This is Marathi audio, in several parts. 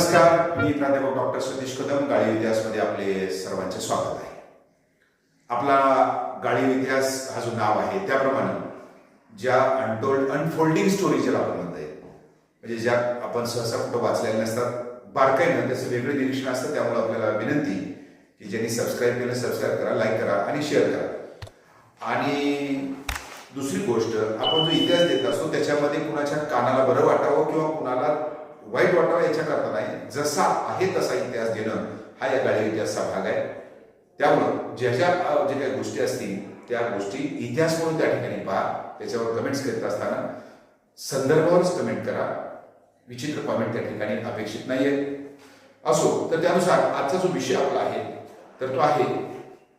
नमस्कार मी प्राध्यापक डॉक्टर सतीश कदम गाळी इतिहासमध्ये आपले सर्वांचे स्वागत आहे. आपला गाळी इतिहास हा जो नाव आहे त्याप्रमाणे ज्या अनटोल्ड अनफोल्डिंग स्टोरी ज्याला आपण म्हणता येईल म्हणजे ज्या आपण सहसा कुठं वाचलेल्या नसतात बारकाईनं त्याचं वेगळं निरीक्षण असतं त्यामुळे आपल्याला विनंती की ज्यांनी सबस्क्राईब केलं सबस्क्राईब करा लाईक करा आणि शेअर करा. आणि दुसरी गोष्ट आपण जो इतिहास देत असतो त्याच्यामध्ये कुणाच्या कानाला बरं वाटावं किंवा कुणाला वाईट वाटावा याच्याकरता नाही. जसा आहे तसा इतिहास देणं हा या गाडी इतिहासचा भाग आहे. त्यामुळं ज्या ज्या जे काही गोष्टी असतील त्या गोष्टी इतिहास म्हणून त्या ठिकाणी पहा. त्याच्यावर कमेंट्स करत असताना संदर्भावरच कमेंट करा. विचित्र कॉमेंट त्या ठिकाणी अपेक्षित नाही आहे असो तर त्यानुसार आजचा जो विषय आपला आहे तर तो आहे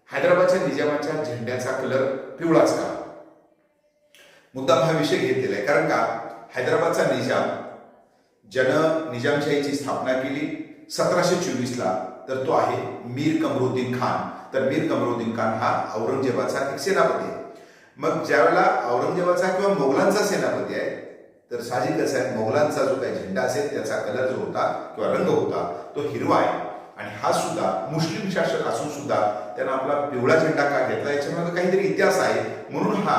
हैदराबादच्या निजामाच्या झेंड्याचा कलर पिवळाच का? मुद्दाम हा विषय घेतलेला आहे. कारण का? हैदराबादचा निजाम ज्यानं निजामशाहीची स्थापना केली सतराशे चोवीसला तर तो आहे मीर कमरुद्दीन खान. तर मीर कमरुद्दीन खान हा औरंगजेबाचा एक सेनापती आहे. मग ज्यावेळेला औरंगजेबाचा किंवा मोगलांचा सेनापती आहे तर साहजिकच आहे मोगलांचा जो काही झेंडा असेल त्याचा कलर जो होता किंवा रंग होता तो हिरवा आहे. आणि हा सुद्धा मुस्लिम शासक असून सुद्धा त्यानं आपला पिवळा झेंडा का घेतला याच्यामध्ये काहीतरी इतिहास आहे. म्हणून हा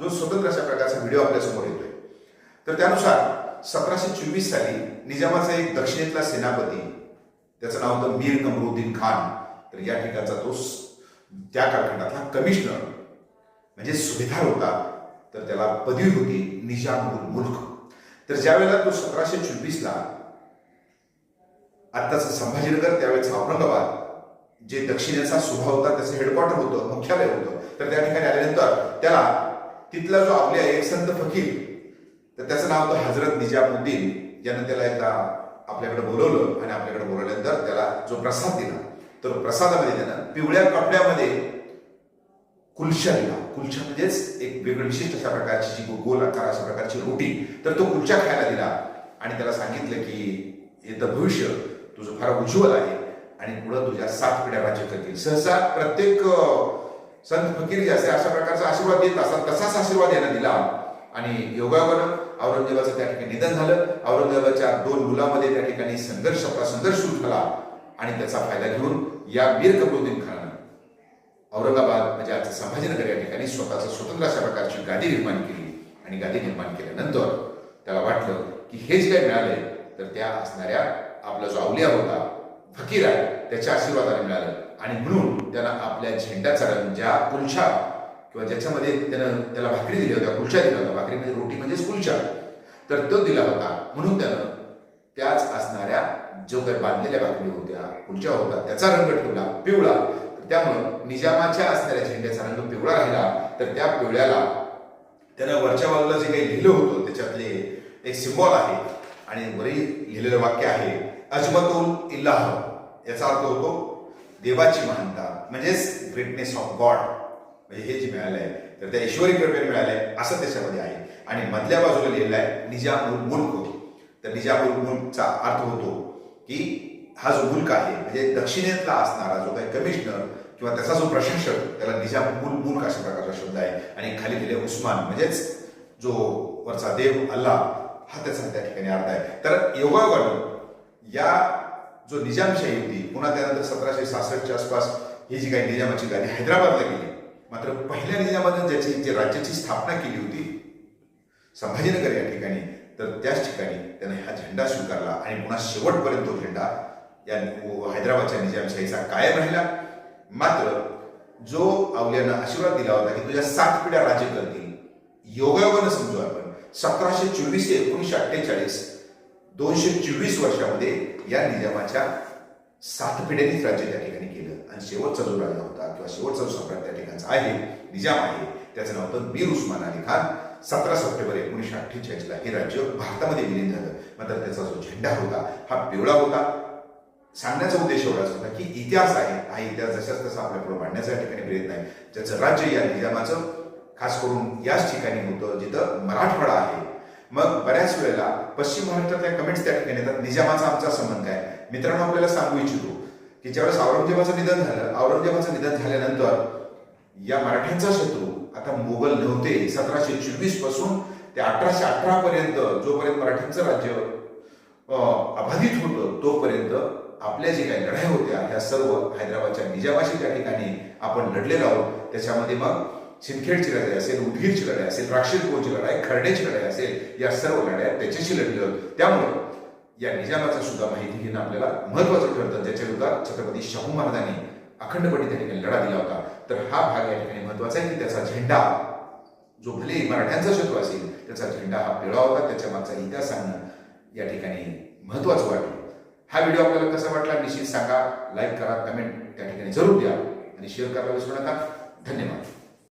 जो स्वतंत्र अशा प्रकारचा व्हिडिओ आपल्यासमोर येतोय. तर त्यानुसार सतराशे चोवीस साली निजामाचा एक दक्षिणेतला सेनापती त्याचं नाव होतं मीर कमरुद्दीन खान. तर या ठिकाणचा तो त्या कालखंडातला कमिशनर म्हणजे सुभेदार होता तर त्याला पदवी होती निजामुल मुल्क. तर ज्या वेळेला तो सतराशे चोवीसला आत्ताचं संभाजीनगर त्यावेळेस औरंगाबाद जे दक्षिणेचा सुभा होता त्याचं हेडक्वार्टर होतं मुख्यालय होतं तर त्या ठिकाणी आल्यानंतर त्याला तिथला जो आपल्या एक संत फकीर तर त्याचं नाव होतं हजरत निजामुद्दीन. ज्यानं त्याला एकदा आपल्याकडे बोलवलं आणि आपल्याकडे बोलवल्यानंतर त्याला जो प्रसाद दिला तर प्रसादामध्ये त्यानं पिवळ्या कपड्यामध्ये कुलशा दिला. कुलशा म्हणजेच एक वेगळी विशिष्ट अशा प्रकारची जी गोल आकार अशा प्रकारची रोटी तर तो कुलचा खायला दिला. आणि त्याला सांगितलं की येतं भविष्य तुझं फार उज्ज्वल आहे आणि पुढं तुझ्या सात पिढ्या राज्य करतील. सहसा प्रत्येक संत फकीर जे असे अशा प्रकारचा आशीर्वाद देत असतात. तसाच आशीर्वाद यानं दिला. आणि योगावरून औरंगजेबाचं त्या ठिकाणी निधन झालं. औरंगजेबाच्या दोन मुलामध्ये त्या ठिकाणी संघर्ष आपला संघर्ष सुरू झाला आणि त्याचा फायदा घेऊन या वीर कमरुद्दीन खानानं औरंगाबाद म्हणजे आजचं संभाजीनगर या ठिकाणी स्वतःचं स्वतंत्र अशा प्रकारची गादी निर्माण केली. आणि गादी निर्माण केल्यानंतर त्याला वाटलं की हे जे काही मिळालंय तर त्या असणाऱ्या आपला जो अवलिया होता फकीर आहे त्याच्या आशीर्वादाने मिळालं. आणि म्हणून त्याला आपल्या झेंड्याचा रंग ज्या पुरुषा किंवा ज्याच्यामध्ये त्यानं त्याला भाकरी दिली होत्या कुलछा दिला होता भाकरी म्हणजे रोटी म्हणजेच कुलछा तर तो दिला होता. म्हणून त्यानं त्याच असणाऱ्या जो काही बांधलेल्या भाकरी होत्या कुलच्या होता त्याचा रंग ठेवला पिवळा. त्यामुळं निजामाच्या असणाऱ्या झेंड्याचा रंग पिवळा राहिला. तर त्या पिवळ्याला त्यानं वरच्या बाजूला जे काही लिहिलं होतं त्याच्यातले एक सिम्बॉल आहे आणि वरी लिहिलेलं वाक्य आहे अजमतुल इल्लाह. याचा अर्थ होतो देवाची महानता म्हणजेच ग्रेटनेस ऑफ गॉड म्हणजे हे जे मिळालं आहे तर त्या ईश्वरी कृपेने मिळालं आहे असं त्याच्यामध्ये आहे. आणि मधल्या बाजूला लिहिलं आहे निजामुल मुल्क तर निजामुल मुल्कचा अर्थ होतो की हा जो मुल्क आहे म्हणजे दक्षिणेतला असणारा जो काही कमिशनर किंवा त्याचा जो प्रशिक्षक त्याला निजामुल मुल्क अशा प्रकारचा शब्द आहे? आणि खाली दिले उस्मान म्हणजेच जो वरचा देव अल्लाह हा त्याचा त्या ठिकाणी अर्थ आहे. तर योगावर या जो निजामशाही होती पुन्हा त्यानंतर सतराशे सहासष्टच्या आसपास ही जी काही निजामाची गाडी हैदराबादला गेली मात्र पहिल्या निजामानं ज्याची जे राज्याची स्थापना केली होती संभाजीनगर या ठिकाणी तर त्याच ठिकाणी त्याने हा झेंडा स्वीकारला आणि पुन्हा शेवटपर्यंत तो झेंडा या हैदराबादच्या निजामशाहीचा कायम राहिला. मात्र जो अवल्यानं आशीर्वाद दिला होता की तुझ्या सात पिढ्या राज्य करतील योगायोगानं समजू आपण सतराशे चोवीस ते एकोणीसशे अठ्ठेचाळीस दोनशे चोवीस वर्षामध्ये या निजामाच्या सात पिढ्यांनीच राज्य त्या ठिकाणी केलं. आणि शेवटचा जो राजा होता किंवा शेवटचा जो सम्राट त्या ठिकाणचा आहे निजाम आहे त्याचं नाव होतं मीर उस्मान अली खान. सतरा सप्टेंबर एकोणीसशे अठ्ठेचाळीसला हे राज्य भारतामध्ये विलीन झालं. मात्र त्याचा जो झेंडा होता हा पिवळा होता. सांगण्याचा उद्देश एवढाच होता की इतिहास आहे. हा इतिहास जशाच तसा आपल्या पुढे मांडण्याचा ठिकाणी प्रयत्न आहे. ज्याचं राज्य या निजामाचं खास करून याच ठिकाणी होतं जिथं मराठवाडा आहे. मग बऱ्याच वेळेला पश्चिम महाराष्ट्रातल्या कमेंट्स त्या ठिकाणी येतात. निजामाचा आमचा संबंध काय? मित्रांनो आपल्याला सांगू इच्छितो की ज्यावेळेस औरंगजेबाचं निधन झालं औरंगजेबाचं निधन झाल्यानंतर या मराठ्यांचा शत्रू आता मोगल नव्हते सतराशे चोवीसपासून ते अठराशे अठरा पर्यंत जोपर्यंत मराठ्यांचं राज्य अबाधित होतं तोपर्यंत आपल्या जे काही लढाई होत्या ह्या सर्व हैदराबादच्या निजामाशी त्या ठिकाणी आपण लढलेलो आहोत. त्याच्यामध्ये मग सिंदखेडची लढाई असेल उदगीरची लढाई असेल राक्षसपूरची लढाई खर्डेची लढाई असेल या सर्व लढाया त्याच्याशी लढलेलो त्यामुळे या निजामाचा सुद्धा माहिती घेणं आपल्याला महत्वाचं ठरतं. ज्याच्या विरोधात छत्रपती शाहू महाराजांनी अखंडपणे त्या ठिकाणी लढा दिला होता. तर हा भाग या ठिकाणी महत्त्वाचा आहे की त्याचा झेंडा जो भले मराठ्यांचा शत्रू असेल त्याचा झेंडा हा पिळा होता. त्याच्या मागचा इतिहास सांगणं या ठिकाणी महत्वाचं वाटलं. हा व्हिडिओ आपल्याला कसा वाटला निश्चित सांगा. लाईक करा कमेंट त्या ठिकाणी जरूर द्या आणि शेअर करायला विसरू नका. धन्यवाद.